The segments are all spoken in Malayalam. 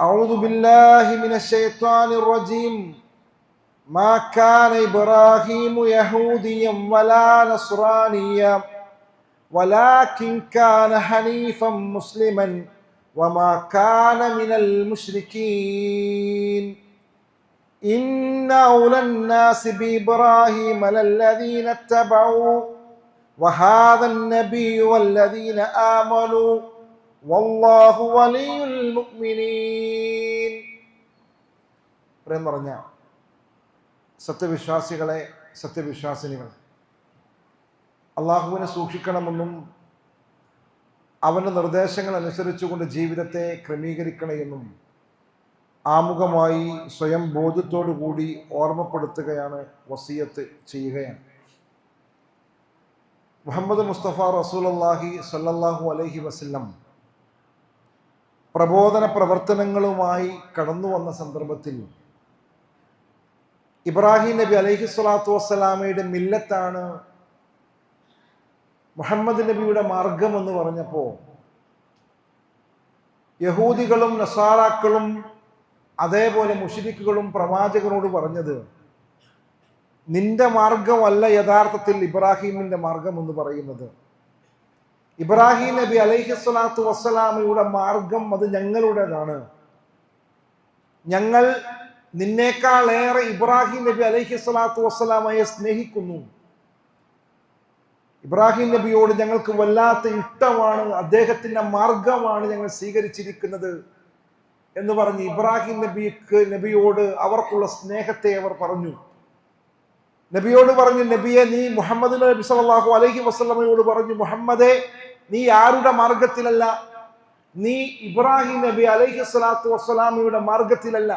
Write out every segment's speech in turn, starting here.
أعوذ بالله من الشيطان الرجيم. ما كان إبراهيم يهوديا ولا نصرانيا ولكن كان حنيفا مسلما وما كان من المشركين. إن أولى الناس بإبراهيم للذين اتبعوا وهذا النبي والذين آمنوا. വല്ലാഹു വലിയുൽ മുഅ്മിനീൻ. പ്രേം പറഞ്ഞ സത്യവിശ്വാസികളെ സത്യവിശ്വാസിനികളെ അള്ളാഹുവിനെ സൂക്ഷിക്കണമെന്നും അവന്റെ നിർദ്ദേശങ്ങൾ അനുസരിച്ചുകൊണ്ട് ജീവിതത്തെ ക്രമീകരിക്കണമെന്നും ആമുഖമായി സ്വയം ബോധ്യത്തോടു കൂടി ഓർമ്മപ്പെടുത്തുകയാണ് വസീയത്ത് ചെയ്യുകയാണ്. മുഹമ്മദ് മുസ്തഫ റസൂലല്ലാഹി സല്ലല്ലാഹു അലൈഹി വസല്ലം പ്രബോധന പ്രവർത്തനങ്ങളുമായി കടന്നു വന്ന സന്ദർഭത്തിൽ ഇബ്രാഹിം നബി അലൈഹി സ്വലാത്തു വസ്സലാമയുടെ മില്ലത്താണ് മുഹമ്മദ് നബിയുടെ മാർഗം എന്ന് പറഞ്ഞപ്പോൾ യഹൂദികളും നസാറാക്കളും അതേപോലെ മുഷിരിക്കുകളും പ്രവാചകനോട് പറഞ്ഞത് നിന്റെ മാർഗമല്ല യഥാർത്ഥത്തിൽ ഇബ്രാഹിമിന്റെ മാർഗം എന്ന് പറയുന്നത്. ഇബ്രാഹിം നബി അലൈഹി സ്വലാത്തു വസ്സലാമയുടെ മാർഗം അത് ഞങ്ങളുടേതാണ്. ഞങ്ങൾ നിന്നേക്കാളേറെ ഇബ്രാഹിം നബി അലൈഹി സ്വലാത്തു വസ്സലാമയെ സ്നേഹിക്കുന്നു. ഇബ്രാഹിം നബിയോട് ഞങ്ങൾക്ക് വല്ലാത്ത ഇഷ്ടമാണ് അദ്ദേഹത്തിന്റെ മാർഗമാണ് ഞങ്ങൾ സ്വീകരിച്ചിരിക്കുന്നത് എന്ന് പറഞ്ഞ് ഇബ്രാഹിം നബിക്ക് നബിയോട് അവർക്കുള്ള സ്നേഹത്തെ അവർ പറഞ്ഞു. നബിയോട് പറഞ്ഞു നബിയെ നീ മുഹമ്മദ് നബി സല്ലാഹു അലഹി വസ്ലമയോട് പറഞ്ഞു മുഹമ്മദേ നീ ആരുടെ മാർഗത്തിലല്ല? നീ ഇബ്രാഹിം നബി അലൈഹി സ്വലാത്തു വസ്സലാമിയുടെ മാർഗത്തിലല്ല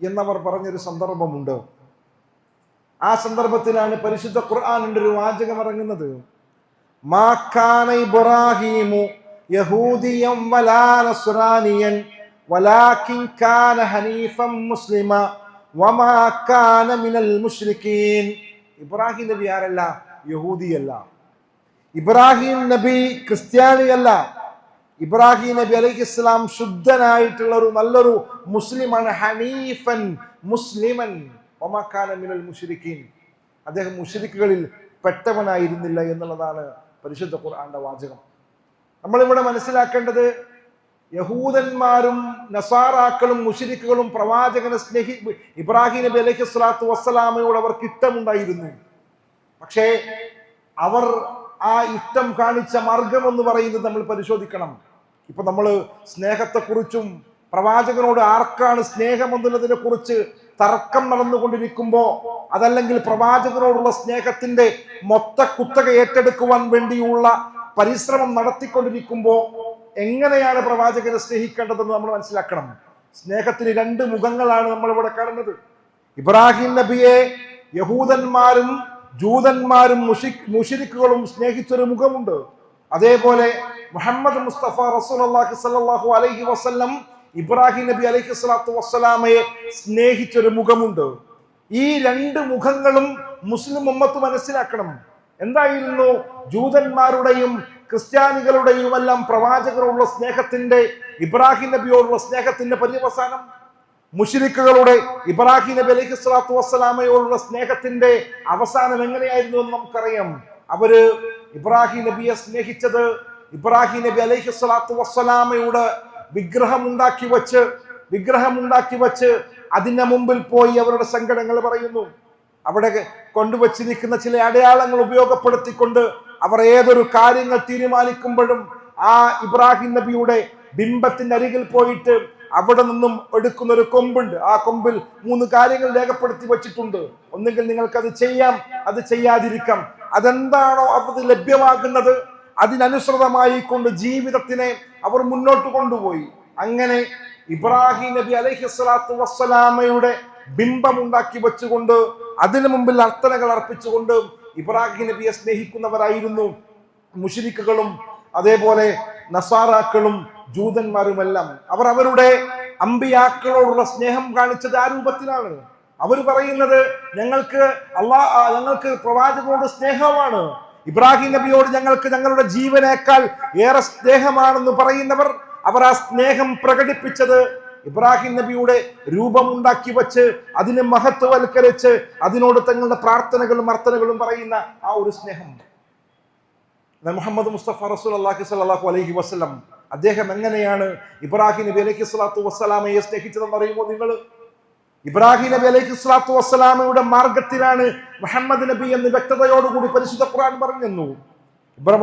എന്നവർ പറഞ്ഞൊരു സന്ദർഭമുണ്ട്. ആ സന്ദർഭത്തിലാണ് പരിശുദ്ധ ഖുർആാനിന്റെ ഒരു വാചകം ഇറങ്ങുന്നത്. യഹൂദിയം വലാ വലാകിൻ കാന ഹനീഫം മിനൽ ഇബ്രാഹിം നബി ആരല്ല? യഹൂദിയല്ല ഇബ്രാഹിം നബി ക്രിസ്ത്യാനിയല്ല ഇബ്രാഹിം നബി അലൈഹി ഇസ്ലാം ശുദ്ധനായിട്ടുള്ള ഒരു നല്ലൊരു മുസ്ലിമാണ് ഹനീഫൻ മുസ്ലിമൻ. ഒമാക്കാന മിനൽ മുഷരിക്കീൻ അദ്ദേഹം മുഷരിക്കുകളിൽ പെട്ടവനായിരുന്നില്ല എന്നുള്ളതാണ് പരിശുദ്ധ ഖുർആന്റെ വാചകം. നമ്മളിവിടെ മനസ്സിലാക്കേണ്ടത് യഹൂദന്മാരും നസാറാക്കളും മുഷിരിക്കുകളും പ്രവാചകനെ സ്നേഹി ഇബ്രാഹിം നബി അലൈഹി സ്വലാത്തു വസ്സലാമയോട് അവർക്ക് ഇഷ്ടമുണ്ടായിരുന്നു. പക്ഷേ അവർ ആ ഇഷ്ടം കാണിച്ച മാർഗം എന്ന് പറയുന്നത് നമ്മൾ പരിശോധിക്കണം. ഇപ്പൊ നമ്മൾ സ്നേഹത്തെക്കുറിച്ചും പ്രവാചകനോട് ആർക്കാണ് സ്നേഹം എന്നുള്ളതിനെ കുറിച്ച് തർക്കം നടന്നുകൊണ്ടിരിക്കുമ്പോ അതല്ലെങ്കിൽ പ്രവാചകനോടുള്ള സ്നേഹത്തിന്റെ മൊത്ത കുത്തക ഏറ്റെടുക്കുവാൻ വേണ്ടിയുള്ള പരിശ്രമം നടത്തിക്കൊണ്ടിരിക്കുമ്പോ എങ്ങനെയാണ് പ്രവാചകനെ സ്നേഹിക്കേണ്ടതെന്ന് നമ്മൾ മനസ്സിലാക്കണം. സ്നേഹത്തിന് രണ്ട് മുഖങ്ങളാണ് നമ്മൾ ഇവിടെ കാണുന്നത്. ഇബ്രാഹിം നബിയെ യഹൂദന്മാരും ജൂതന്മാരും മുഷിക് മുഷിരിക്കുകളും സ്നേഹിച്ചൊരു മുഖമുണ്ട്. അതേപോലെ മുഹമ്മദ് മുസ്തഫ റസൂലി സാഹു അലൈഹി വസല്ലം ഇബ്രാഹിം നബി അലൈഹി സ്വലാത്തു വസ്സലാമയെ സ്നേഹിച്ചൊരു മുഖമുണ്ട്. ഈ രണ്ട് മുഖങ്ങളും മുസ്ലിം ഉമ്മത്ത് മനസ്സിലാക്കണം. എന്തായിരുന്നു? ജൂതന്മാരുടെയും ക്രിസ്ത്യാനികളുടെയും എല്ലാം പ്രവാചകരോടുള്ള സ്നേഹത്തിന്റെ ഇബ്രാഹിം നബിയോടുള്ള സ്നേഹത്തിന്റെ പര്യവസാനം. മുഷിരിക്കുകളുടെ ഇബ്രാഹിം നബി അലൈഹി സ്വലാത്തു വസ്സലാമയോടുള്ള സ്നേഹത്തിന്റെ അവസാനം എങ്ങനെയായിരുന്നു എന്ന് നമുക്കറിയാം. അവർ ഇബ്രാഹിം നബിയെ സ്നേഹിച്ചത് ഇബ്രാഹിം നബി അലൈഹി സ്വലാത്തു വസ്സലാമയുടെ വിഗ്രഹം ഉണ്ടാക്കി വച്ച് വിഗ്രഹം ഉണ്ടാക്കി വച്ച് അതിന്റെ മുമ്പിൽ പോയി അവരുടെ സങ്കടങ്ങൾ പറയുന്നു. അവിടെ കൊണ്ടുവച്ചിരിക്കുന്ന ചില അടയാളങ്ങൾ ഉപയോഗപ്പെടുത്തിക്കൊണ്ട് അവർ ഏതൊരു കാര്യങ്ങൾ തീരുമാനിക്കുമ്പോഴും ആ ഇബ്രാഹിം നബിയുടെ ബിംബത്തിന്റെ അരികിൽ പോയിട്ട് അവിടെ നിന്നും എടുക്കുന്ന ഒരു കൊമ്പുണ്ട്. ആ കൊമ്പിൽ മൂന്ന് കാര്യങ്ങൾ രേഖപ്പെടുത്തി വെച്ചിട്ടുണ്ട്. ഒന്നുകിൽ നിങ്ങൾക്ക് അത് ചെയ്യാം അത് ചെയ്യാതിരിക്കാം. അതെന്താണോ അത് ലഭ്യമാകുന്നത് അതിനനുസൃതമായി കൊണ്ട് ജീവിതത്തിനെ അവർ മുന്നോട്ട് കൊണ്ടുപോയി. അങ്ങനെ ഇബ്രാഹിം നബി അലൈഹി സ്വലാത്തു വസ്സലാമയുടെ ബിംബം ഉണ്ടാക്കി വെച്ചുകൊണ്ട് അതിനു മുമ്പിൽ അർത്ഥനകൾ അർപ്പിച്ചുകൊണ്ട് ഇബ്രാഹിം നബിയെ സ്നേഹിക്കുന്നവരായിരുന്നു മുഷിരിക്കുകളും അതേപോലെ നസാറാക്കളും ജൂതന്മാരുമെല്ലാം അവർ അവരുടെ അമ്പിയാക്കളോടുള്ള സ്നേഹം കാണിച്ചത് ആ രൂപത്തിലാണ്. അവർ പറയുന്നത് ഞങ്ങൾക്ക് അള്ളാ ഞങ്ങൾക്ക് പ്രവാചകനോട് സ്നേഹമാണ്. ഇബ്രാഹിം നബിയോട് ഞങ്ങൾക്ക് ഞങ്ങളുടെ ജീവനേക്കാൾ ഏറെ സ്നേഹമാണെന്ന് പറയുന്നവർ അവർ ആ സ്നേഹം പ്രകടിപ്പിച്ചത് ഇബ്രാഹിം നബിയുടെ രൂപമുണ്ടാക്കി വച്ച് അതിനെ മഹത്വവൽക്കരിച്ച് അതിനോട് തങ്ങളുടെ പ്രാർത്ഥനകളും അർത്ഥനകളും പറയുന്ന ആ ഒരു സ്നേഹം. മുഹമ്മദ് മുസ്തഫ റസൂൽ അള്ളാഹി സ്വല്ലല്ലാഹു അലൈഹി വസല്ലം അദ്ദേഹം എങ്ങനെയാണ് ഇബ്രാഹിം നബി അലൈഹി സ്വലാത്തു വസ്സലാമയെ സ്നേഹിച്ചതെന്ന് അറിയുമോ നിങ്ങൾ? ഇബ്രാഹിം നബി അലൈഹി സ്വലാത്തു വസ്സലാമയുടെ മാർഗത്തിലാണ് മുഹമ്മദ് നബി എന്ന് വ്യക്തതയോടുകൂടി പരിശുദ്ധ ഖുർആൻ പറഞ്ഞു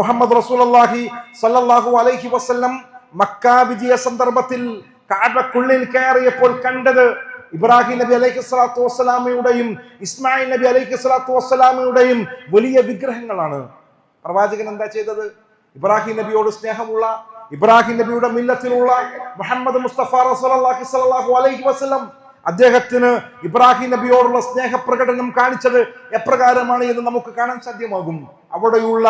മുഹമ്മദ് അള്ളാഹി സല്ലല്ലാഹു അലൈഹി വസ്ലം മക്ക വിജയ സന്ദർഭത്തിൽ കാബക്കുള്ളിൽ കയറിയപ്പോൾ കണ്ടത് ഇബ്രാഹിം നബി അലൈഹി സ്വലാത്തു വസ്സലാമയുടെയും ഇസ്മായിൽ നബി അലൈഹി സ്വലാത്തു വസ്സലാമയുടെയും വലിയ വിഗ്രഹങ്ങളാണ്. പ്രവാചകൻ എന്താ ചെയ്തത്? ഇബ്രാഹിം നബിയോട് സ്നേഹമുള്ള ഇബ്രാഹിം നബിയുടെ മില്ലത്തിലുള്ള മുഹമ്മദ് മുസ്തഫ റസൂലുള്ളാഹി സ്വല്ലല്ലാഹു അലൈഹി വസല്ലം അദ്ദേഹത്തിന് ഇബ്രാഹിം നബിയോടുള്ള സ്നേഹപ്രകടനം കാണിച്ചത് എപ്രകാരമാണ് എന്ന് നമുക്ക് കാണാൻ സാധ്യമാകും. അവിടെയുള്ള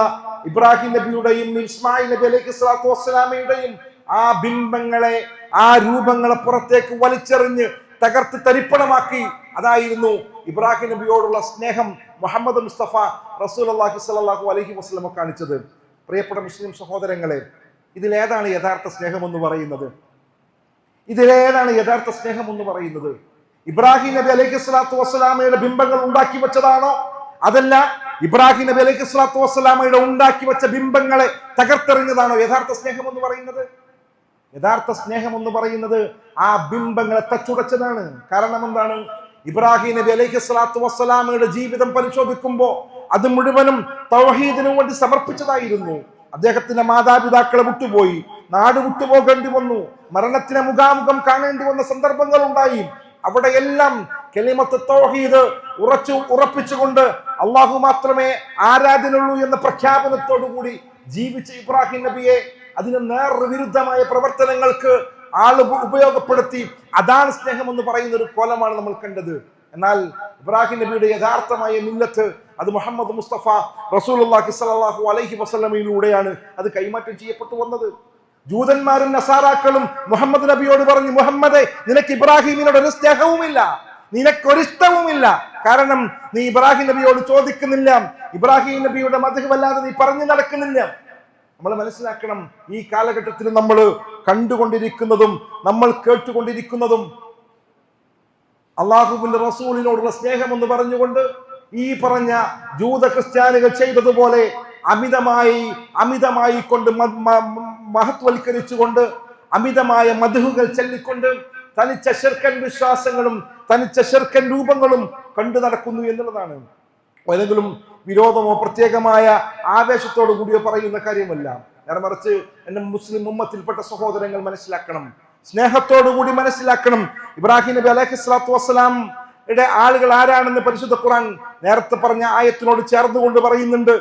ഇബ്രാഹിം നബിയുടെയും ഇസ്മായിൽ നബി അലൈഹി സ്വലാത്തു വസ്സലാമയുടെയും ആ ബിംബങ്ങളെ ആ രൂപങ്ങളെ പുറത്തേക്ക് വലിച്ചെറിഞ്ഞ് തകർത്ത് തരിപ്പണമാക്കി. അതായിരുന്നു ഇബ്രാഹിം നബിയോടുള്ള സ്നേഹം മുഹമ്മദ് മുസ്തഫ റസൂൽ അള്ളാഹി സ്വലാഹു അലഹി വസ്ലമ കാണിച്ചത്. പ്രിയപ്പെട്ട മുസ്ലിം സഹോദരങ്ങളെ ഇതിലേതാണ് യഥാർത്ഥ സ്നേഹം എന്ന് പറയുന്നത്? ഇതിലേതാണ് യഥാർത്ഥ സ്നേഹം എന്ന് പറയുന്നത്? ഇബ്രാഹിം നബി അലൈഹി സ്വലാത്തു വസ്സലാമയുടെ ബിംബങ്ങൾ ഉണ്ടാക്കി വെച്ചതാണോ? അതല്ല ഇബ്രാഹിം നബി അലൈഹി സ്വലാത്തു വസ്സലാമയുടെ ഉണ്ടാക്കി വെച്ച ബിംബങ്ങളെ തകർത്തെറിഞ്ഞതാണോ യഥാർത്ഥ സ്നേഹം എന്ന് പറയുന്നത്? യഥാർത്ഥ സ്നേഹം എന്ന് പറയുന്നത് ആ ബിംബങ്ങളെ തച്ചുടച്ചതാണ്. കാരണം എന്താണ്? ഇബ്രാഹിം നബി അലൈഹി സ്വലാത്തു വസ്സലാമയുടെ ജീവിതം പരിശോധിക്കുമ്പോൾ അത് മുഴുവനും തൗഹീദിനു വേണ്ടി സമർപ്പിച്ചതായിരുന്നു. അദ്ദേഹത്തിന്റെ മാതാപിതാക്കളെ വിട്ടുപോയി. നാട് വിട്ടുപോകേണ്ടി വന്നു. മരണത്തിന് മുഖാമുഖം കാണേണ്ടി വന്ന സന്ദർഭങ്ങൾ ഉണ്ടായി അവിടെയെല്ലാം കെളിമത്ത് തൗഹീദ് ഉറച്ചു ഉറപ്പിച്ചുകൊണ്ട് അള്ളാഹു മാത്രമേ ആരാധനുള്ളൂ എന്ന പ്രഖ്യാപനത്തോടുകൂടി ജീവിച്ച ഇബ്രാഹിം നബിയെ അതിന് നേർവിരുദ്ധമായ പ്രവർത്തനങ്ങൾക്ക് ആൾ ഉപ- ഉപയോഗപ്പെടുത്തി അതാണ് സ്നേഹം എന്ന് പറയുന്ന ഒരു കോലമാണ് നമ്മൾ കണ്ടത്. എന്നാൽ ഇബ്രാഹിം നബിയുടെ യഥാർത്ഥമായ മില്ലത്ത് അത് മുഹമ്മദ് മുസ്തഫ റസൂലുള്ളാഹി സ്വല്ലല്ലാഹു അലൈഹി വസല്ലമയിലൂടെയാണ് അത് കൈമാറ്റം ചെയ്യപ്പെട്ടു വന്നത്. ജൂതന്മാരും നസാറാക്കളും മുഹമ്മദ് നബിയോട് പറഞ്ഞു മുഹമ്മദെ നിനക്ക് ഇബ്രാഹിമിനോട് ഒരു സ്നേഹവുമില്ല നിനക്കൊരിഷ്ടവുമില്ല. കാരണം നീ ഇബ്രാഹിം നബിയോട് ചോദിക്കുന്നില്ല ഇബ്രാഹിം നബിയുടെ മധുവല്ലാതെ നീ പറഞ്ഞു നടക്കുന്നില്ല. നമ്മൾ മനസ്സിലാക്കണം ഈ കാലഘട്ടത്തിൽ നമ്മൾ കണ്ടുകൊണ്ടിരിക്കുന്നതും നമ്മൾ കേട്ടുകൊണ്ടിരിക്കുന്നതും അള്ളാഹുവിന്റെ റസൂലിനോടുള്ള സ്നേഹം എന്ന് പറഞ്ഞുകൊണ്ട് ഈ പറഞ്ഞ ജൂത ക്രിസ്ത്യാനികൾ ചെയ്തതുപോലെ അമിതമായി അമിതമായി കൊണ്ട് മഹത്വൽക്കരിച്ചുകൊണ്ട് അമിതമായ മധുഹുകൾ ചൊല്ലിക്കൊണ്ട് തനിച്ച ശിർക്കൻ വിശ്വാസങ്ങളും തനിച്ച ശിർക്കൻ രൂപങ്ങളും കണ്ടു നടക്കുന്നു എന്നുള്ളതാണ്. ഏതെങ്കിലും വിരോധമോ പ്രത്യേകമായ ആവേശത്തോടു കൂടിയോ പറയുന്ന കാര്യമല്ല. നേരെ മറിച്ച് എന്റെ മുസ്ലിം ഉമ്മത്തിൽപ്പെട്ട സഹോദരങ്ങൾ മനസ്സിലാക്കണം. സ്നേഹത്തോടു കൂടി മനസ്സിലാക്കണം. ഇബ്രാഹിം നബി അലൈഹി സ്വലാത്തു വസ്സലാം യുടെ ആളുകൾ ആരാണെന്ന് പരിശുദ്ധ ഖുർആൻ നേരത്തെ പറഞ്ഞ ആയത്തിനോട് ചേർന്നുകൊണ്ട് പറയുന്നുണ്ട്.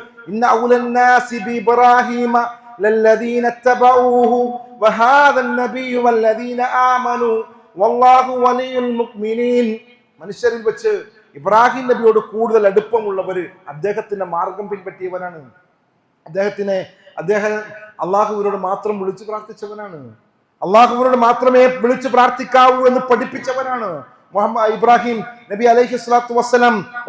ബി ഇബ്രാഹിമ ലല്ലദീന വല്ലദീന വല്ലാഹു വലിയുൽ മുഅ്മിനീൻ മനുഷ്യരിൽ വെച്ച് ഇബ്രാഹിം നബിയോട് കൂടുതൽ അടുപ്പമുള്ളവര് അദ്ദേഹത്തിന്റെ മാർഗം പിൻപറ്റിയവനാണ് അദ്ദേഹത്തിനെ അദ്ദേഹം അള്ളാഹുവിനോട് മാത്രം വിളിച്ചു പ്രാർത്ഥിച്ചവനാണ്. അള്ളാഹുവിനോട് മാത്രമേ വിളിച്ചു പ്രാർത്ഥിക്കാവൂ എന്ന് പഠിപ്പിച്ചവനാണ്. മുഹമ്മദ് ഇബ്രാഹിം നബി അലൈഹി സ്വലാത്തു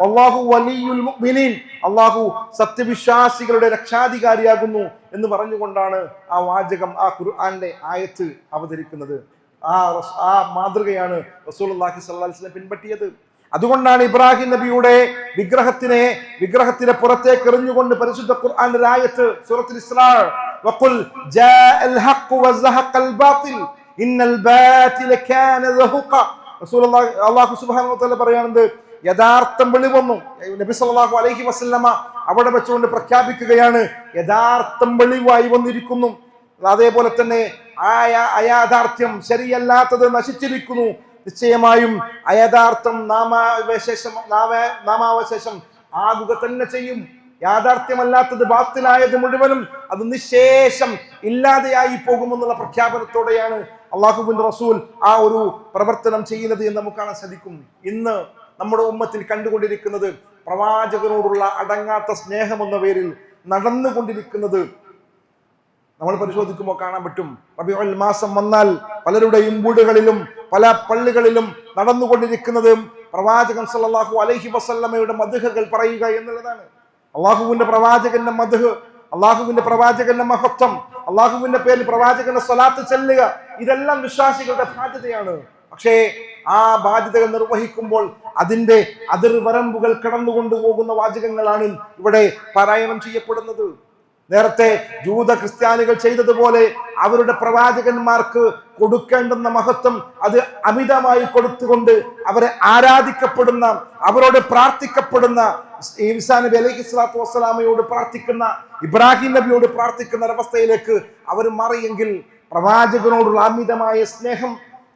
അള്ളാഹു വലിയുൽ മുഅ്മിനീൻ. അള്ളാഹു സത്യവിശ്വാസികളുടെ രക്ഷാധികാരിയാകുന്നു എന്ന് പറഞ്ഞുകൊണ്ടാണ് ആ വാചകം ആ ഖുർആന്റെ ആയത്ത് അവതരിക്കുന്നത്. ആ ആ മാതൃകയാണ് അലൈഹി വസല്ലം പിൻപറ്റിയത്. അതുകൊണ്ടാണ് ഇബ്രാഹിം നബിയുടെ വിഗ്രഹത്തിനെ വിഗ്രഹത്തിന്റെ പുറത്തേക്ക് എറിഞ്ഞുകൊണ്ട് പരിശുദ്ധ ഖുർആന്റെ ആയത്ത് റസൂലുള്ളാഹി അല്ലാഹു സുബ്ഹാനഹു വതആല പറയുന്നത് യഥാർത്ഥം വെളിവന്നു. നബി സല്ലല്ലാഹു അലൈഹി വസല്ലമ അവിടെ വെച്ചുകൊണ്ട് പ്രഖ്യാപിക്കുകയാണ് യഥാർത്ഥം വെളിവായി വന്നിരിക്കുന്നു. അതേപോലെ തന്നെ ആയ അയാഥാർത്ഥ്യം ശരിയല്ലാത്തത് നശിച്ചിരിക്കുന്നു. നിശ്ചയമായും അയഥാർത്ഥം നാമാവശേഷം നാമ നാമാവശേഷം ആകുക തന്നെ ചെയ്യും. യാഥാർത്ഥ്യമല്ലാത്തത് ബാത്തിലായത് മുഴുവനും അത് നിശേഷം ഇല്ലാതെയായി പോകുമെന്നുള്ള പ്രഖ്യാപനത്തോടെയാണ് അള്ളാഹുബിൻ റസൂൽ ആ ഒരു പ്രവർത്തനം ചെയ്യുന്നത് എന്ന് നമുക്ക് കാണാൻ സാധിക്കും ഇന്ന് നമ്മുടെ ഉമ്മത്തിൽ കണ്ടുകൊണ്ടിരിക്കുന്നത് പ്രവാചകനോടുള്ള അടങ്ങാത്ത സ്നേഹം എന്ന പേരിൽ നടന്നുകൊണ്ടിരിക്കുന്നത് നമ്മൾ പരിശോധിക്കുമ്പോൾ കാണാൻ പറ്റും. റബിയുൽ മാസം വന്നാൽ പലരുടെയും വീടുകളിലും പല പള്ളികളിലും നടന്നുകൊണ്ടിരിക്കുന്നത് പ്രവാചകൻ സല്ലല്ലാഹു അലൈഹി വസല്ലമയുടെ മധുഹകൾ പറയുക എന്നുള്ളതാണ്. അള്ളാഹുവിന്റെ പ്രവാചകന്റെ മധുഹ് അള്ളാഹുവിന്റെ പ്രവാചകന്റെ മഹത്വം അള്ളാഹുവിന്റെ പേരിൽ പ്രവാചകന്റെ സ്വലാത്ത് ചെല്ലുക ഇതെല്ലാം വിശ്വാസികളുടെ ബാധ്യതയാണ്. പക്ഷേ ആ ബാധ്യതകൾ നിർവഹിക്കുമ്പോൾ അതിന്റെ അതിർവരമ്പുകൾ കടന്നുകൊണ്ടു പോകുന്ന വാചകങ്ങളാണ് ഇവിടെ പാരായണം ചെയ്യപ്പെടുന്നത്. നേരത്തെ ജൂത ക്രിസ്ത്യാനികൾ ചെയ്തതുപോലെ അവരുടെ പ്രവാചകന്മാർക്ക് കൊടുക്കേണ്ടുന്ന മഹത്വം അത് അമിതമായി കൊടുത്തുകൊണ്ട് അവരെ ആരാധിക്കപ്പെടുന്ന അവരോട് പ്രാർത്ഥിക്കപ്പെടുന്ന ഈസാ നബി അലൈഹി സ്വലാത്തു വസ്സലാമയോട് പ്രാർത്ഥിക്കുന്ന ഇബ്രാഹിം നബിയോട് പ്രാർത്ഥിക്കുന്ന ഒരവസ്ഥയിലേക്ക് അവർ മാറിയെങ്കിൽ പ്രവാചകനോടുള്ള അമിതമായ സ്നേഹം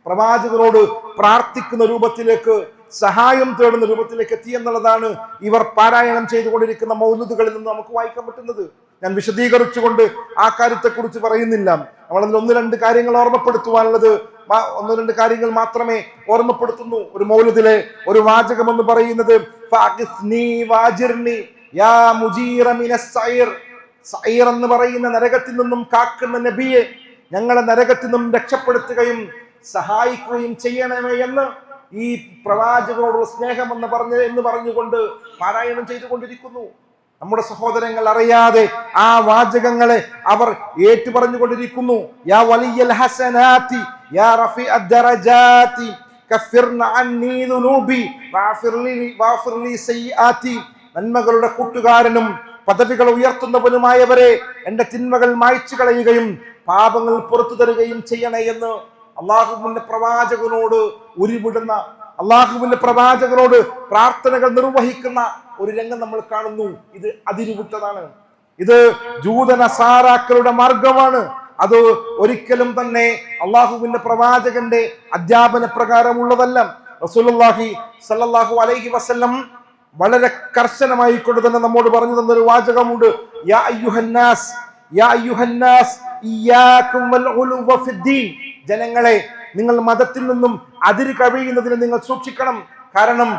പ്രവാചകനോട് പ്രാർത്ഥിക്കുന്ന രൂപത്തിലേക്ക് സഹായം തേടുന്ന രൂപത്തിലേക്ക് എത്തി എന്നുള്ളതാണ് ഇവർ പാരായണം ചെയ്തുകൊണ്ടിരിക്കുന്ന മൗലുദുകളിൽ നിന്ന് നമുക്ക് വായിക്കാൻ പറ്റുന്നത്. ഞാൻ വിശദീകരിച്ചുകൊണ്ട് ആ കാര്യത്തെക്കുറിച്ച് പറയുന്നില്ല. നമ്മളതിൽ ഒന്ന് രണ്ട് കാര്യങ്ങൾ ഓർമ്മപ്പെടുത്തുവാനുള്ളത് ഒന്ന് രണ്ട് കാര്യങ്ങൾ മാത്രമേ ഓർമ്മപ്പെടുത്തുന്നു. ഒരു മൗലുദിലെ ഒരു വാചകം എന്ന് പറയുന്നത് എന്ന് പറയുന്ന നരകത്തിൽ നിന്നും കാക്കുന്ന നബിയെ ഞങ്ങളെ നരകത്തിൽ നിന്നും രക്ഷപ്പെടുത്തുകയും സഹായിക്കുകയും ചെയ്യണമേ എന്ന് ഈ പ്രവാചകനോടുള്ള സ്നേഹം എന്ന് പറഞ്ഞ് എന്ന് പറഞ്ഞുകൊണ്ട് പാരായണം ചെയ്തുകൊണ്ടിരിക്കുന്നു. നമ്മുടെ സഹോദരങ്ങൾ അറിയാതെ ആ വാചകങ്ങളെ അവർ ഏറ്റുപറഞ്ഞുകൊണ്ടിരിക്കുന്നു. യാ വലിയൽ യാ ദുനൂബി നന്മകളുടെ കൂട്ടുകാരനും പദവികൾ ഉയർത്തുന്നവനുമായവരെ എന്റെ തിന്മകൾ മായ്ച്ചു കളയുകയും പാപങ്ങൾ പുറത്തു തരുകയും ചെയ്യണേ എന്ന് അള്ളാഹുവിന്റെ പ്രവാചകനോട് ഉരുവിടുന്ന അള്ളാഹുവിന്റെ പ്രവാചകനോട് പ്രാർത്ഥനകൾ നിർവഹിക്കുന്ന ഒരു രംഗം നമ്മൾ കാണുന്നു. ഇത് അതിരുവിട്ടതാണ്. ഇത് ജൂതന സാറാക്കളുടെ മാർഗമാണ്. അത് ഒരിക്കലും തന്നെ അള്ളാഹുവിന്റെ പ്രവാചകന്റെ അധ്യാപന പ്രകാരമുള്ളതല്ല. റസൂലുള്ളാഹി സല്ലല്ലാഹു അലൈഹി വസല്ലം വളരെ കർശനമായി കൊണ്ട് തന്നെ നമ്മോട് പറഞ്ഞു തന്നൊരു വാചകമുണ്ട്. യാ അയ്യുഹന്നാസ് ജനങ്ങളെ നിങ്ങൾ മതത്തിൽ നിന്നും അതിര് കഴിയുന്നതിന് നിങ്ങൾ സൂക്ഷിക്കണം. കാരണം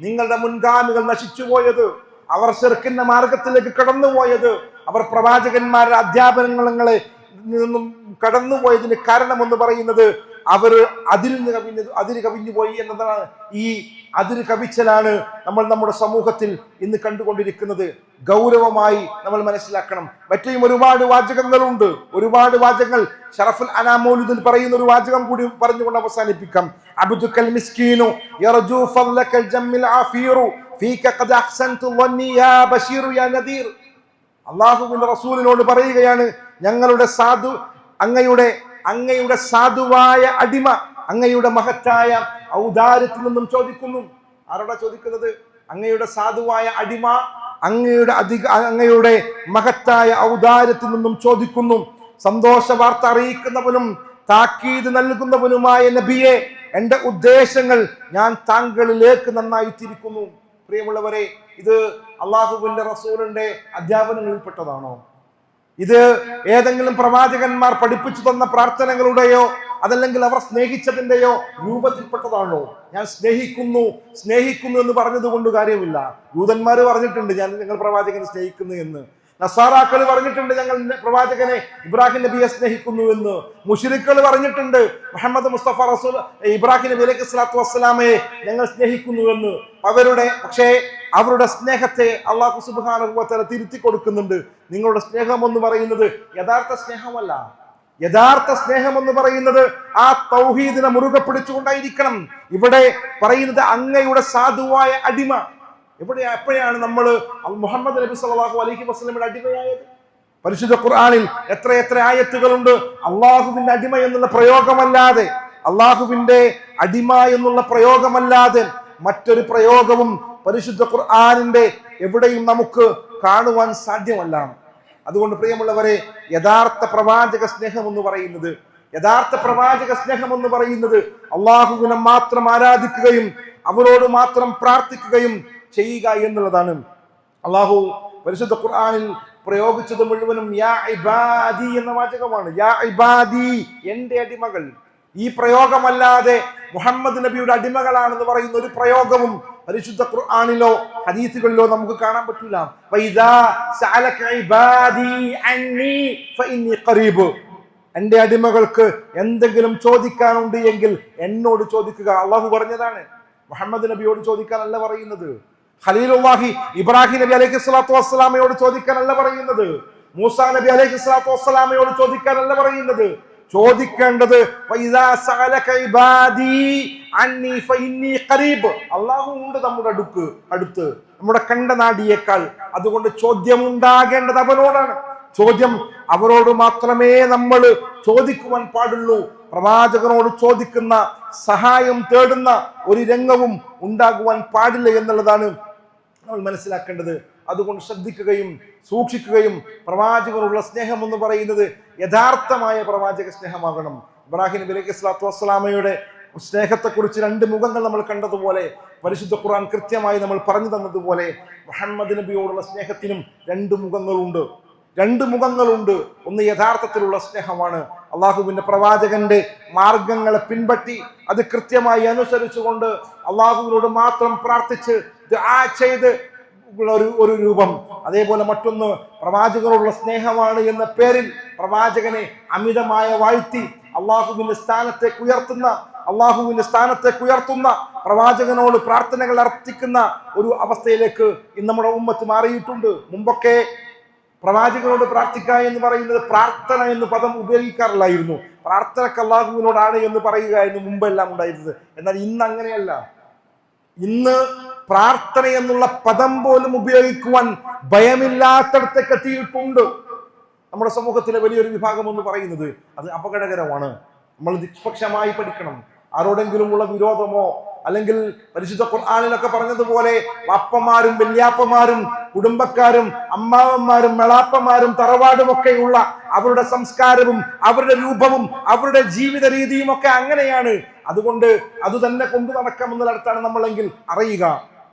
നിങ്ങളുടെ മുൻഗാമികൾ നശിച്ചുപോയത് അവർ ചെറുക്കുന്ന മാർഗത്തിലേക്ക് കടന്നുപോയത് അവർ പ്രവാചകന്മാരുടെ അധ്യാപനങ്ങളെ നിന്നും കടന്നുപോയതിന് കാരണമെന്ന് പറയുന്നത് അവർ അതിൽ നിന്ന് കവിഞ്ഞ് അതിൽ കവിഞ്ഞു പോയി എന്നതാണ് ഈ അതിൽ കവിച്ചലാണ് നമ്മൾ നമ്മുടെ സമൂഹത്തിൽ ഇന്ന് കണ്ടുകൊണ്ടിരിക്കുന്നത്. ഗൗരവമായി നമ്മൾ മനസ്സിലാക്കണം. മറ്റേയും ഒരുപാട് വാചകങ്ങളുണ്ട്. ഒരുപാട് വാചകങ്ങൾ. ഷറഫുൽ അനാമോലുദിൻ പറയുന്ന ഒരു വാചകം കൂടി പറഞ്ഞുകൊണ്ട് അവസാനിപ്പിക്കാം. അബ്ദുക്കൽ മിസ്കീനു യർജു ഫദ്ലക്കൽ ജമ്മിൽ ആഫീറു ഫീക ഖദ് അഹ്സൻതു വന്നി യാ ബശീറു യാ നദീർ. അള്ളാഹുവിന്റെ റസൂലിനോട് പറയുകയാണ് ഞങ്ങളുടെ സാധു അങ്ങയുടെ അങ്ങയുടെ സാധുവായ അടിമ അങ്ങയുടെ മഹത്തായ ഔദാര്യത്തിൽ നിന്നും ചോദിക്കുന്നു. ആരോടാ ചോദിക്കുന്നത്? അങ്ങയുടെ സാധുവായ അടിമ അങ്ങയുടെ അധിക അങ്ങയുടെ മഹത്തായ ഔദാര്യത്തിൽ നിന്നും ചോദിക്കുന്നു. സന്തോഷ വാർത്ത അറിയിക്കുന്നവനും താക്കീത് നൽകുന്നവനുമായ നബിയെ എന്റെ ഉദ്ദേശങ്ങൾ ഞാൻ താങ്കളിലേക്ക് നന്നായി തിരിക്കുന്നു. പ്രിയമുള്ളവരെ ഇത് അള്ളാഹുവിന്റെ റസൂലിന്റെ അധ്യാപനങ്ങളിൽപ്പെട്ടതാണോ? ഇത് ഏതെങ്കിലും പ്രവാചകന്മാർ പഠിപ്പിച്ചു തന്ന പ്രാർത്ഥനകളുടെയോ അതല്ലെങ്കിൽ അവർ സ്നേഹിച്ചതിന്റെയോ രൂപത്തിൽപ്പെട്ടതാണോ? ഞാൻ സ്നേഹിക്കുന്നു സ്നേഹിക്കുന്നു എന്ന് പറഞ്ഞത് കൊണ്ട് കാര്യമില്ല. ദൂതന്മാർ പറഞ്ഞിട്ടുണ്ട് ഞാൻ നിങ്ങൾ പ്രവാചകനെ സ്നേഹിക്കുന്നു എന്ന്. നസാറാക്കൾ പറഞ്ഞിട്ടുണ്ട് ഞങ്ങൾ പ്രവാചകനെ ഇബ്രാഹിം നബിയെ സ്നേഹിക്കുന്നു എന്ന്. മുഷിരിക്കൾ പറഞ്ഞിട്ടുണ്ട് മുഹമ്മദ് മുസ്തഫ റസൂൽ ഇബ്രാഹിം നബി അലൈഹി സ്വലാത്തു വസ്സലാമയെ ഞങ്ങൾ സ്നേഹിക്കുന്നു എന്ന്. അവരുടെ പക്ഷേ അവരുടെ സ്നേഹത്തെ അള്ളാഹു സുബാനുഭവത്തല തിരുത്തി കൊടുക്കുന്നുണ്ട്. നിങ്ങളുടെ സ്നേഹം എന്ന് പറയുന്നത് യഥാർത്ഥ സ്നേഹമല്ല. യഥാർത്ഥ സ്നേഹം എന്ന് പറയുന്നത് ആ തൗഹീദിനെ മുറുകെ പിടിച്ചുകൊണ്ടായിരിക്കണം ഇവിടെ പറയുന്നത് അങ്ങയുടെ സാധുവായ അടിമ. എവിടെ എപ്പോഴാണ് നമ്മൾ മുഹമ്മദ് നബി സല്ലല്ലാഹു അലൈഹി വസല്ലമയുടെ അടിമയായത്? പരിശുദ്ധ ഖുർആാനിൽ എത്ര എത്ര ആയത്തുകളുണ്ട്? അള്ളാഹുവിന്റെ അടിമ എന്നുള്ള പ്രയോഗമല്ലാതെ അള്ളാഹുവിന്റെ അടിമ എന്നുള്ള പ്രയോഗമല്ലാതെ മറ്റൊരു പ്രയോഗവും പരിശുദ്ധ ഖുർആാനിന്റെ എവിടെയും നമുക്ക് കാണുവാൻ സാധ്യമല്ല. അതുകൊണ്ട് പ്രിയമുള്ളവരെ യഥാർത്ഥ പ്രവാചക സ്നേഹം എന്ന് പറയുന്നത് യഥാർത്ഥ പ്രവാചക സ്നേഹം എന്ന് പറയുന്നത് അള്ളാഹുവിനെ മാത്രം ആരാധിക്കുകയും അവരോട് മാത്രം പ്രാർത്ഥിക്കുകയും ചെയ്യുക എന്നുള്ളതാണ്. അള്ളാഹു പരിശുദ്ധ ഖുർആനിൽ പ്രയോഗിച്ചത് മുഴുവനും യാ ഇബാദി എന്ന വാചകമാണ്. യാ ഇബാദി എന്റെ അടിമകൾ. ഈ പ്രയോഗമല്ലാതെ മുഹമ്മദ് നബിയുടെ അടിമകളാണെന്ന് പറയുന്ന ഒരു പ്രയോഗവും പരിശുദ്ധ ഖുർആനിലോ ഹദീസുകളിലോ നമുക്ക് കാണാൻ പറ്റില്ല. എന്റെ അടിമകൾക്ക് എന്തെങ്കിലും ചോദിക്കാനുണ്ട് എങ്കിൽ എന്നോട് ചോദിക്കുക. അള്ളാഹു പറഞ്ഞതാണ്. മുഹമ്മദ് നബിയോട് ചോദിക്കാനല്ല പറയുന്നത്. ഖലീലുല്ലാഹി ഇബ്രാഹിം നബി അലൈഹി സ്വലാത്തു വസ്സലാമയോട് ചോദിക്കാനല്ല പറയുന്നത്. മൂസ നബി അലൈഹി സ്വലാത്തു വസ്സലാമയോട് ചോദിക്കാനല്ല പറയുന്നത്. ചോദിക്കേണ്ടത് അള്ളാഹു ഉണ്ട് നമ്മുടെ അടുക്ക് അടുത്ത്. നമ്മുടെ കണ്ട നാടിയേക്കാൾ അതുകൊണ്ട് ചോദ്യം ഉണ്ടാകേണ്ടത് അവനോടാണ്. ചോദ്യം അവരോട് മാത്രമേ നമ്മൾ ചോദിക്കുവാൻ പാടുള്ളൂ. പ്രവാചകനോട് ചോദിക്കുന്ന സഹായം തേടുന്ന ഒരു രംഗവും ഉണ്ടാകുവാൻ പാടില്ല എന്നുള്ളതാണ് നമ്മൾ മനസ്സിലാക്കേണ്ടത്. അതുകൊണ്ട് ശ്രദ്ധിക്കുകയും സൂക്ഷിക്കുകയും പ്രവാചകനുള്ള സ്നേഹം എന്ന് പറയുന്നത് യഥാർത്ഥമായ പ്രവാചക സ്നേഹമാകണം. ഇബ്രാഹിം നബി അലൈഹി സ്വലാത്തു വസ്സലാമയുടെ സ്നേഹത്തെക്കുറിച്ച് രണ്ട് മുഖങ്ങൾ നമ്മൾ കണ്ടതുപോലെ പരിശുദ്ധ ഖുർആൻ കൃത്യമായി നമ്മൾ പറഞ്ഞു തന്നതുപോലെ മുഹമ്മദ് നബിയോടുള്ള സ്നേഹത്തിനും രണ്ട് മുഖങ്ങളുണ്ട്. രണ്ട് മുഖങ്ങളുണ്ട്. ഒന്ന് യഥാർത്ഥത്തിലുള്ള സ്നേഹമാണ്. അള്ളാഹുവിന്റെ പ്രവാചകന്റെ മാർഗങ്ങളെ പിൻപറ്റി അത് കൃത്യമായി അനുസരിച്ചുകൊണ്ട് അള്ളാഹുവിനോട് മാത്രം പ്രാർത്ഥിച്ച് ആ ചെയ്ത് ഒരു ഒരു രൂപം. അതേപോലെ മറ്റൊന്ന് പ്രവാചകനോടുള്ള സ്നേഹമാണ് എന്ന പേരിൽ പ്രവാചകനെ അമിതമായ വാഴ്ത്തി അള്ളാഹുവിന്റെ സ്ഥാനത്തേക്ക് ഉയർത്തുന്ന അള്ളാഹുവിന്റെ സ്ഥാനത്തേക്ക് ഉയർത്തുന്ന പ്രവാചകനോട് പ്രാർത്ഥനകൾ അർപ്പിക്കുന്ന ഒരു അവസ്ഥയിലേക്ക് ഇന്ന് നമ്മുടെ ഉമ്മത്ത് മാറിയിട്ടുണ്ട്. മുമ്പൊക്കെ പ്രവാചകനോട് പ്രാർത്ഥിക്ക എന്ന് പറയുന്നത് പ്രാർത്ഥന എന്ന് പദം ഉപയോഗിക്കാറില്ലായിരുന്നു. പ്രാർത്ഥനക്ക് അള്ളാഹുവിനോടാണ് എന്ന് പറയുകയായിരുന്നു മുമ്പെല്ലാം ഉണ്ടായിരുന്നത്. എന്നാൽ ഇന്ന് അങ്ങനെയല്ല. ഇന്ന് പ്രാർത്ഥന എന്നുള്ള പദം പോലും ഉപയോഗിക്കുവാൻ ഭയമില്ലാത്തടത്തേക്ക് എത്തിയിട്ടുണ്ട്. നമ്മുടെ സമൂഹത്തിലെ വലിയൊരു വിഭാഗം എന്ന് പറയുന്നത് അത് അപകടകരമാണ്. നമ്മൾ നിഷ്പക്ഷമായി പഠിക്കണം. ആരോടെങ്കിലും ഉള്ള വിരോധമോ അല്ലെങ്കിൽ പരിശുദ്ധ ഖുർആാനിലൊക്കെ പറഞ്ഞതുപോലെ അപ്പമാരും വല്യാപ്പമാരും കുടുംബക്കാരും അമ്മാവന്മാരും മെളാപ്പമാരും തറവാടും ഒക്കെയുള്ള അവരുടെ സംസ്കാരവും അവരുടെ രൂപവും അവരുടെ ജീവിത രീതിയും ഒക്കെ അങ്ങനെയാണ്. അതുകൊണ്ട് അത് തന്നെ കൊണ്ടു നടക്കാമെന്നിടത്താണ് നമ്മളെങ്കിൽ അറിയുക.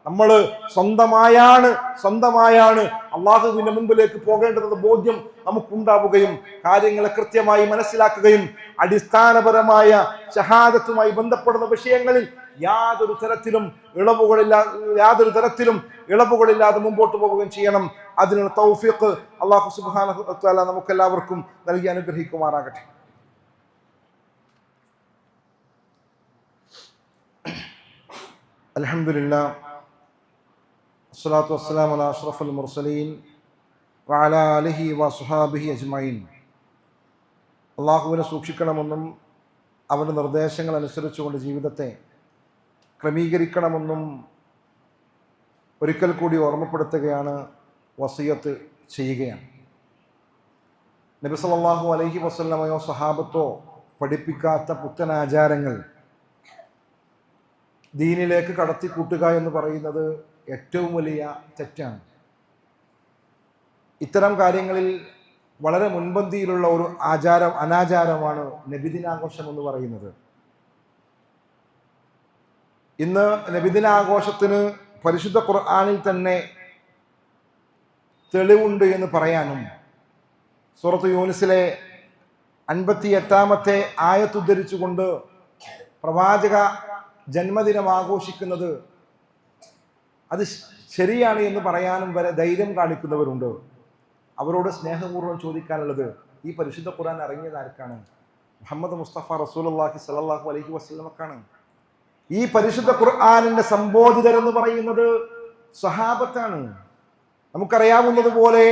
നമ്മൾ സ്വന്തമായാണ് സ്വന്തമായാണ് അള്ളാഹുവിന്റെ മുമ്പിലേക്ക് പോകേണ്ടത് ബോധ്യം നമുക്കുണ്ടാവുകയും കാര്യങ്ങളെ കൃത്യമായി മനസ്സിലാക്കുകയും അടിസ്ഥാനപരമായ ഷഹാദത്തുമായി ബന്ധപ്പെടുന്ന വിഷയങ്ങളിൽ യാതൊരു തരത്തിലും ഇളവുകളില്ലാ യാതൊരു തരത്തിലും ഇളവുകളില്ലാതെ മുമ്പോട്ട് പോവുകയും ചെയ്യണം. അതിനുള്ള തൗഫീഖ് അള്ളാഹു സുബാന നമുക്ക് എല്ലാവർക്കും നൽകി അനുഗ്രഹിക്കുമാറാകട്ടെ. അലഹമില്ല അസ്സലാത്തു والسلام على അഷ്റഫുൽ മുർസലീൻ വഅലാ ആലിഹി വസ്വഹാബിഹി അജ്മഈൻ അള്ളാഹുവിനെ സൂക്ഷിക്കണമെന്നും അവന്റെ നിർദ്ദേശങ്ങൾ അനുസരിച്ചുകൊണ്ട് ജീവിതത്തെ ക്രമീകരിക്കണമെന്നും ഒരിക്കൽ കൂടി ഓർമ്മപ്പെടുത്തുകയാണ് വസീയത്ത് ചെയ്യുകയാണ്. നബി സല്ലല്ലാഹു അലൈഹി വസല്ലമയോ സഹാബത്തോ പഠിപ്പിക്കാത്ത പുത്തൻ ആചാരങ്ങൾ ദീനിലേക്ക് കടത്തിക്കൂട്ടുക എന്ന് പറയുന്നത് ഏറ്റവും വലിയ തെറ്റാണ്. ഇത്തരം കാര്യങ്ങളിൽ വളരെ മുൻപന്തിയിലുള്ള ഒരു ആചാരം അനാചാരമാണ് നബിദിനാഘോഷം എന്ന് പറയുന്നത്. ഇന്ന് നബിദിനാഘോഷത്തിന് പരിശുദ്ധ ഖുർആാനിൽ തന്നെ തെളിവുണ്ട് എന്ന് പറയാനും സൂറത്ത് യൂനിസിലെ അൻപത്തി എട്ടാമത്തെ ആയത്തുദ്ധരിച്ചുകൊണ്ട് പ്രവാചക ജന്മദിനം ആഘോഷിക്കുന്നത് അത് ശരിയാണ് എന്ന് പറയാനും വരെ ധൈര്യം കാണിക്കുന്നവരുണ്ട്. അവരോട് സ്നേഹപൂർവം ചോദിക്കാനുള്ളത് ഈ പരിശുദ്ധ ഖുർആൻ ഇറങ്ങിയത് ആർക്കാണ്? മുഹമ്മദ് മുസ്തഫ റസൂലുള്ളാഹി സലാഹു അലഹി വസ്ലമക്കാണ് ഈ പരിശുദ്ധ ഖുർആാനിന്റെ സംബോധിതർ എന്ന് പറയുന്നത് സ്വഹാബത്താണ്. നമുക്കറിയാവുന്നതുപോലെ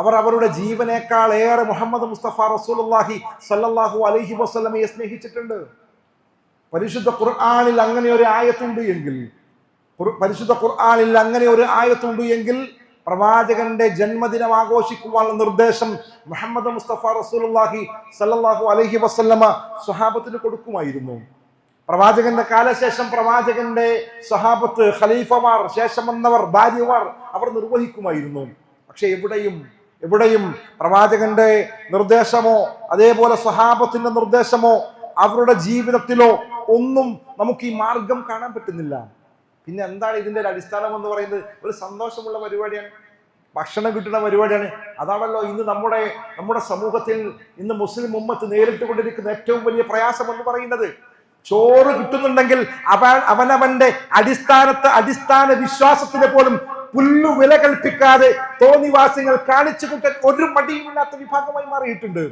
അവർ അവരുടെ ജീവനേക്കാൾ ഏറെ മുഹമ്മദ് മുസ്തഫ റസൂലുള്ളാഹി സല്ലാഹു അലഹി വസ്ലമയെ സ്നേഹിച്ചിട്ടുണ്ട്. പരിശുദ്ധ ഖുർആാനിൽ അങ്ങനെ ഒരു ആയത്തുണ്ട് എങ്കിൽ പരിശുദ്ധ ഖുർആാനിൽ അങ്ങനെ ഒരു ആയത്തുണ്ട് എങ്കിൽ പ്രവാചകന്റെ ജന്മദിനം ആഘോഷിക്കുവാനുള്ള നിർദ്ദേശം മുഹമ്മദ് മുസ്തഫ റസൂലുള്ളാഹി സല്ലാഹു അലഹി വസല്ലമ സ്വഹാബത്തിന് കൊടുക്കുമായിരുന്നു. പ്രവാചകന്റെ കാലശേഷം പ്രവാചകന്റെ സ്വഹാബത്ത് ഖലീഫമാർ ശേഷം വന്നവർ ഭാര്യമാർ അവർ നിർവഹിക്കുമായിരുന്നു. പക്ഷെ എവിടെയും എവിടെയും പ്രവാചകന്റെ നിർദ്ദേശമോ അതേപോലെ സ്വഹാബത്തിന്റെ നിർദ്ദേശമോ അവരുടെ ജീവിതത്തിലോ ഒന്നും നമുക്ക് ഈ മാർഗം കാണാൻ പറ്റുന്നില്ല. പിന്നെ എന്താണ് ഇതിന്റെ ഒരു അടിസ്ഥാനം എന്ന് പറയുന്നത്? ഒരു സന്തോഷമുള്ള പരിപാടിയാണ്. ഭക്ഷണം കിട്ടുന്ന പരിപാടിയാണ്. അതാണല്ലോ ഇന്ന് നമ്മുടെ നമ്മുടെ സമൂഹത്തിൽ ഇന്ന് മുസ്ലിം ഉമ്മത്ത് നേരിട്ട് കൊണ്ടിരിക്കുന്ന ഏറ്റവും വലിയ പ്രയാസം എന്ന് പറയുന്നത്. ചോറ് കിട്ടുന്നുണ്ടെങ്കിൽ അവൻ അവനവന്റെ അടിസ്ഥാനത്തെ അടിസ്ഥാന വിശ്വാസത്തിന് പോലും പുല്ലു വില കൽപ്പിക്കാതെ തോന്നിവാസ്യങ്ങൾ കാണിച്ചു കൂട്ടാൻ ഒരു മടിയുമില്ലാത്ത വിഭാഗമായി മാറിയിട്ടുണ്ട്.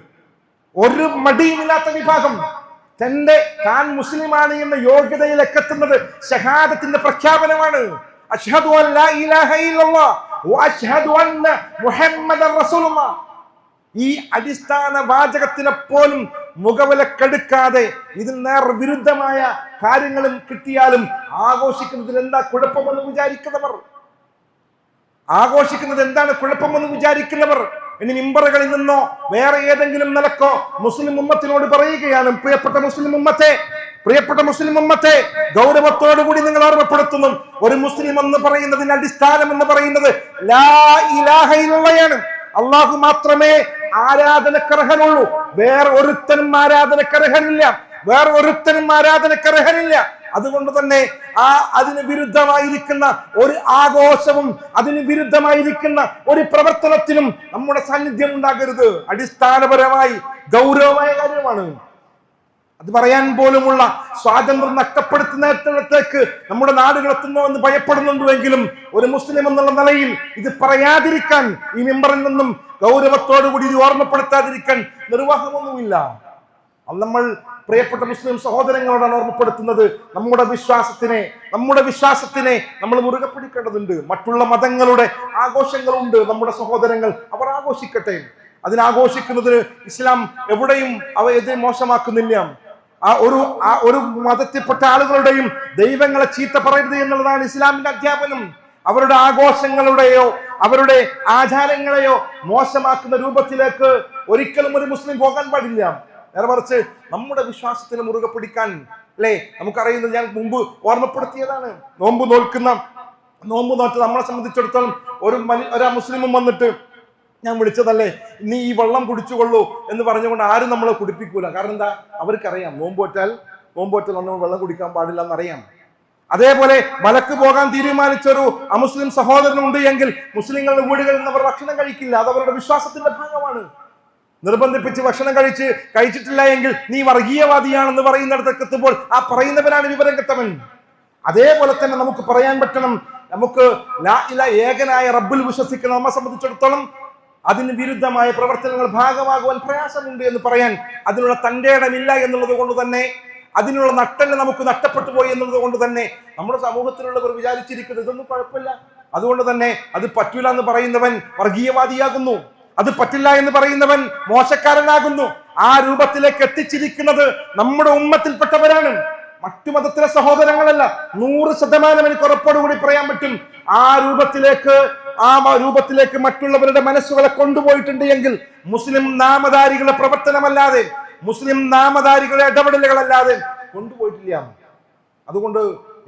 ഒരു മടിയുമില്ലാത്ത വിഭാഗം. തന്റെ താൻ മുസ്ലിമാണ് എന്ന യോഗ്യതയിലേക്ക് എത്തുന്നത് ഷഹാദത്തിന്റെ പ്രഖ്യാപനമാണ്. അഷ്ഹദു അന്ന ഈ അടിസ്ഥാന വാചകത്തിനെ പോലും മുഖവിലക്കെടുക്കാതെ ഇതിൽ നേർ വിരുദ്ധമായ കാര്യങ്ങളും കിട്ടിയാലും ആഘോഷിക്കുന്നതിൽ എന്താ കുഴപ്പമെന്ന് വിചാരിക്കുന്നവർ? ആഘോഷിക്കുന്നത് എന്താണ് കുഴപ്പമെന്ന് വിചാരിക്കുന്നവർ? ഇനി മിമ്പറുകളിൽ നിന്നോ വേറെ ഏതെങ്കിലും നിലക്കോ മുസ്ലിം ഉമ്മത്തിനോട് പറയുകയാണ് പ്രിയപ്പെട്ട മുസ്ലിം ഉമ്മത്തെ പ്രിയപ്പെട്ട മുസ്ലിം ഉമ്മത്തെ ഗൗരവത്തോടുകൂടി നിങ്ങൾ ഓർമ്മപ്പെടുത്തുന്നു. ഒരു മുസ്ലിം എന്ന് പറയുന്നതിന്റെ അടിസ്ഥാനം എന്ന് പറയുന്നത് ലാ അള്ളാഹു മാത്രമേ ആരാധനക്കർഹനുള്ളൂ. വേറെ ഒരുത്തനും ആരാധനക്കർഹനില്ല. വേറെ ഒരുത്തനും ആരാധനക്കർഹനില്ല. അതുകൊണ്ട് തന്നെ ആ അതിന് വിരുദ്ധമായിരിക്കുന്ന ഒരു ആഘോഷവും അതിന് വിരുദ്ധമായിരിക്കുന്ന ഒരു പ്രവർത്തനത്തിനും നമ്മുടെ സാന്നിധ്യം ഉണ്ടാകരുത്. അടിസ്ഥാനപരമായി ഗൗരവമായ കാര്യമാണ്. അത് പറയാൻ പോലുമുള്ള സ്വാതന്ത്ര്യം നഷ്ടപ്പെടുത്തുന്നിടത്തേക്ക് നമ്മുടെ നാടുകൾ എന്ന് ഭയപ്പെടുന്നുണ്ടെങ്കിലും ഒരു മുസ്ലിം എന്നുള്ള നിലയിൽ ഇത് പറയാതിരിക്കാൻ ഈ മെമ്പറിൽ നിന്നും ഗൗരവത്തോടു കൂടി ഇത് ഓർമ്മപ്പെടുത്താതിരിക്കാൻ നിർവാഹമൊന്നുമില്ല. നമ്മൾ പ്രിയപ്പെട്ട മുസ്ലിം സഹോദരങ്ങളോടാണ് ഓർമ്മപ്പെടുത്തുന്നത്. നമ്മുടെ വിശ്വാസത്തിനെ നമ്മുടെ വിശ്വാസത്തിനെ നമ്മൾ മുറുകെ പിടിക്കേണ്ടതുണ്ട്. മറ്റുള്ള മതങ്ങളുടെ ആഘോഷങ്ങളുണ്ട്. നമ്മുടെ സഹോദരങ്ങൾ അവർ ആഘോഷിക്കട്ടെ. അതിനാഘോഷിക്കുന്നതിന് ഇസ്ലാം എവിടെയും അവ ഇത് മോശമാക്കുന്നില്ല. ആ ഒരു ആ ഒരു മതത്തിൽപ്പെട്ട ആളുകളുടെയും ദൈവങ്ങളെ ചീത്ത പറയരുത് എന്നുള്ളതാണ് ഇസ്ലാമിന്റെ അധ്യാപനം. അവരുടെ ആഘോഷങ്ങളുടെയോ അവരുടെ ആചാരങ്ങളെയോ മോശമാക്കുന്ന രൂപത്തിലേക്ക് ഒരിക്കലും ഒരു മുസ്ലിം പോകാൻ പാടില്ല. നേരെ മറിച്ച് നമ്മുടെ വിശ്വാസത്തിന് മുറുകെ പിടിക്കാൻ അല്ലേ നമുക്കറിയുന്നത് ഞാൻ മുമ്പ് ഓർമ്മപ്പെടുത്തിയതാണ്. നോമ്പ് നോൽക്കുന്ന നോമ്പ് നോറ്റ് നമ്മളെ സംബന്ധിച്ചിടത്തോളം ഒരു മനു ഒരു മുസ്ലിമും വന്നിട്ട് ഞാൻ വിളിച്ചതല്ലേ നീ ഈ വെള്ളം കുടിച്ചുകൊള്ളൂ എന്ന് പറഞ്ഞുകൊണ്ട് ആരും നമ്മളെ കുടിപ്പിക്കൂല. കാരണം എന്താ? അവർക്കറിയാം. നോമ്പോറ്റാൽ നോമ്പോറ്റാൽ നമ്മൾ വെള്ളം കുടിക്കാൻ പാടില്ല എന്നറിയാം അതേപോലെ മലക്ക് പോകാൻ തീരുമാനിച്ച ഒരു അമുസ്ലിം സഹോദരനുണ്ട് എങ്കിൽ മുസ്ലിങ്ങളുടെ വീടുകളിൽ നിന്ന് അവർ ഭക്ഷണം കഴിക്കില്ല. അത് അവരുടെ വിശ്വാസത്തിന്റെ ഭാഗമാണ്. നിർബന്ധിപ്പിച്ച് ഭക്ഷണം കഴിച്ച് കഴിച്ചിട്ടില്ല എങ്കിൽ നീ വർഗീയവാദിയാണെന്ന് പറയുന്നിടത്തേക്ക് എത്തുമ്പോൾ ആ പറയുന്നവനാണ് വിവരം കിട്ടവൻ അതേപോലെ തന്നെ നമുക്ക് പറയാൻ പറ്റണം നമുക്ക് ലാ ഏകനായ റബ്ബിൽ വിശ്വസിക്കുന്ന നമ്മെ സംബന്ധിച്ചിടത്തോളം അതിന് വിരുദ്ധമായ പ്രവർത്തനങ്ങൾ ഭാഗമാകുവാൻ പ്രയാസമുണ്ട് എന്ന് പറയാൻ അതിനുള്ള തന്റെ ഇടമില്ല എന്നുള്ളത് കൊണ്ട് തന്നെ അതിനുള്ള നട്ടൽ നമുക്ക് നഷ്ടപ്പെട്ടു പോയി എന്നുള്ളത് കൊണ്ട് തന്നെ നമ്മുടെ സമൂഹത്തിലുള്ളവർ വിചാരിച്ചിരിക്കുന്നത് ഇതൊന്നും കുഴപ്പമില്ല. അതുകൊണ്ട് തന്നെ അത് പറ്റൂല എന്ന് പറയുന്നവൻ വർഗീയവാദിയാകുന്നു. അത് പറ്റില്ല എന്ന് പറയുന്നവൻ മോശക്കാരനാകുന്നു. ആ രൂപത്തിലേക്ക് എത്തിച്ചിരിക്കുന്നത് നമ്മുടെ ഉമ്മത്തിൽപ്പെട്ടവരാണ്. മറ്റു മതത്തിലെ സഹോദരങ്ങളല്ല. നൂറ് ശതമാനം എനിക്ക് ഉറപ്പോടുകൂടി പറയാൻ പറ്റും. ആ രൂപത്തിലേക്ക് ആ രൂപത്തിലേക്ക് മറ്റുള്ളവരുടെ മനസ്സുകളെ കൊണ്ടുപോയിട്ടുണ്ട് എങ്കിൽ മുസ്ലിം നാമധാരികളുടെ പ്രവർത്തനമല്ലാതെ മുസ്ലിം നാമധാരികളുടെ ഇടപെടലുകളല്ലാതെ കൊണ്ടുപോയിട്ടില്ല. അതുകൊണ്ട്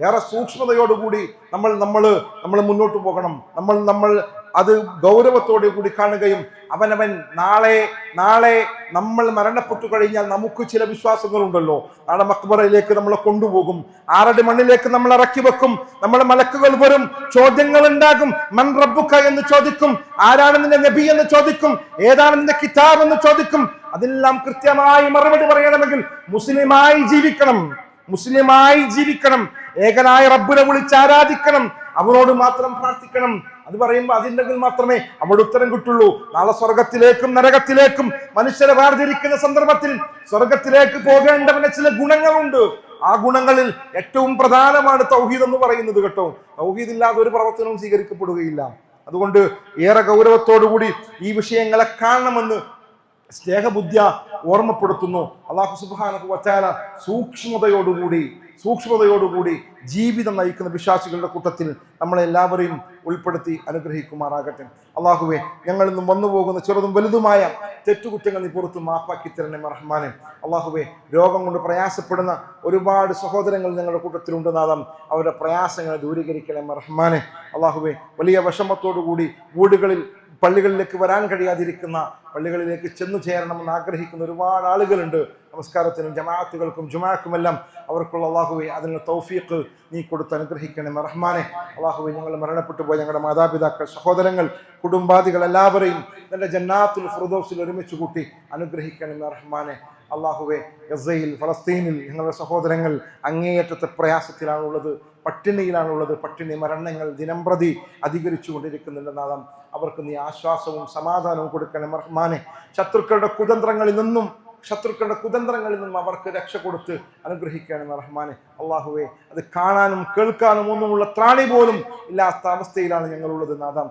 ഏറെ സൂക്ഷ്മതയോടുകൂടി നമ്മൾ നമ്മൾ നമ്മൾ മുന്നോട്ട് പോകണം. നമ്മൾ നമ്മൾ അത് ഗൗരവത്തോടെ കൂടി കാണുകയും അവനവൻ നാളെ നാളെ നമ്മൾ മരണപ്പെട്ടു കഴിഞ്ഞാൽ നമുക്ക് ചില വിശ്വാസങ്ങളുണ്ടല്ലോ. നാളെ മക്ബറയിലേക്ക് നമ്മളെ കൊണ്ടുപോകും. ആറടി മണ്ണിലേക്ക് നമ്മൾ ഇറക്കി വെക്കും. നമ്മളെ മലക്കുകൾ വരും. ചോദ്യങ്ങൾ ഉണ്ടാകും മൻ റബ്ബുക്ക എന്ന് ചോദിക്കും. ആരാണ് നിന്റെ നബി എന്ന് ചോദിക്കും. ഏതാണ് നിന്റെ കിതാബ് എന്ന് ചോദിക്കും. അതെല്ലാം കൃത്യമായി മറുപടി പറയണമെങ്കിൽ മുസ്ലിമായി ജീവിക്കണം. മുസ്ലിമായി ജീവിക്കണം. ഏകനായ റബ്ബിനെ വിളിച്ച് ആരാധിക്കണം. അവനോട് മാത്രം പ്രാർത്ഥിക്കണം. അത് പറയുമ്പോൾ അതിണ്ടെങ്കിൽ മാത്രമേ അവിടെ ഉത്തരം കിട്ടുള്ളൂ. നാളെ സ്വർഗത്തിലേക്കും നരകത്തിലേക്കും മനുഷ്യരെ വേർതിരിക്കുന്ന സന്ദർഭത്തിൽ സ്വർഗത്തിലേക്ക് പോകേണ്ടവന് ചില ഗുണങ്ങളുണ്ട്. ആ ഗുണങ്ങളിൽ ഏറ്റവും പ്രധാനമാണ് തൗഹീദ് എന്ന് പറയുന്നത് കേട്ടോ. തൗഹീദ് ഇല്ലാതെ ഒരു പ്രവർത്തനവും സ്വീകരിക്കപ്പെടുകയില്ല. അതുകൊണ്ട് ഏറെ ഗൗരവത്തോടുകൂടി ഈ വിഷയങ്ങളെ കാണണമെന്ന് സ്നേഹബുദ്ധ്യ ഓർമ്മപ്പെടുത്തുന്നു. അള്ളാഹു സുബാനക്ക് വച്ചാല സൂക്ഷ്മതയോടുകൂടി സൂക്ഷ്മതയോടുകൂടി ജീവിതം നയിക്കുന്ന വിശ്വാസികളുടെ കൂട്ടത്തിൽ നമ്മളെല്ലാവരെയും ഉൾപ്പെടുത്തി അനുഗ്രഹിക്കുമാറാകട്ടെ. അള്ളാഹുവെ ഞങ്ങൾ ഇന്നും വന്നു പോകുന്ന ചെറുതും വലുതുമായ തെറ്റുകുറ്റങ്ങൾ നീ പുറത്ത് മാപ്പാക്കി തരണേ റഹ്മാനെ. അള്ളാഹുവെ രോഗം കൊണ്ട് പ്രയാസപ്പെടുന്ന ഒരുപാട് സഹോദരങ്ങൾ ഞങ്ങളുടെ കൂട്ടത്തിലുണ്ട് നാദം. അവരുടെ പ്രയാസങ്ങളെ ദൂരീകരിക്കണേ റഹ്മാനെ. അള്ളാഹുവെ വലിയ വിഷമത്തോടുകൂടി വീടുകളിൽ പള്ളികളിലേക്ക് വരാൻ കഴിയാതിരിക്കുന്ന പള്ളികളിലേക്ക് ചെന്നു ചേരണമെന്ന് ആഗ്രഹിക്കുന്ന ഒരുപാട് ആളുകളുണ്ട്. നമസ്കാരത്തിനും ജമാഅത്തുകൾക്കും ജുമാക്കുമെല്ലാം അവർക്കുള്ള അള്ളാഹുവെ അതിനുള്ള തൗഫീഖ് നീ കൊടുത്ത് അനുഗ്രഹിക്കണേ റഹ്മാനെ അള്ളാഹുവെ ഞങ്ങൾ മരണപ്പെട്ടു പോയ ഞങ്ങളുടെ മാതാപിതാക്കൾ സഹോദരങ്ങൾ കുടുംബാദികൾ എല്ലാവരെയും നിന്റെ ജന്നാത്തുൽ ഫുർദോസിൽ ഒരുമിച്ച് കൂട്ടി അനുഗ്രഹിക്കണേ റഹ്മാനെ. അള്ളാഹുവെ ഗസയിൽ ഫലസ്തീനിൽ ഞങ്ങളുടെ സഹോദരങ്ങൾ അങ്ങേയറ്റത്തെ പ്രയാസത്തിലാണുള്ളത് പട്ടിണിയിലാണുള്ളത് പട്ടിണി മരണങ്ങൾ ദിനംപ്രതി അധികരിച്ചു കൊണ്ടിരിക്കുന്നുണ്ട് നാദം അവർക്ക് നീ ആശ്വാസവും സമാധാനവും കൊടുക്കണം റഹ്മാനെ. ശത്രുക്കളുടെ കുതന്ത്രങ്ങളിൽ നിന്നും ശത്രുക്കളുടെ കുതന്ത്രങ്ങളിൽ നിന്നും അവർക്ക് രക്ഷ കൊടുത്ത് അനുഗ്രഹിക്കണം റഹ്മാനെ. അള്ളാഹുവെ അത് കാണാനും കേൾക്കാനും ഒന്നുമുള്ള ത്രാണി പോലും ഇല്ലാത്ത അവസ്ഥയിലാണ് ഞങ്ങളുള്ളത് നാദം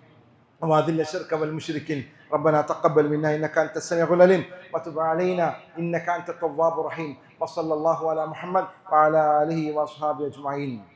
وأذل الشرك والمشركين ربنا تقبل منا إنك أنت السميع العليم وتب علينا إنك أنت التواب الرحيم وصلى الله على محمد وعلى آله وأصحابه أجمعين.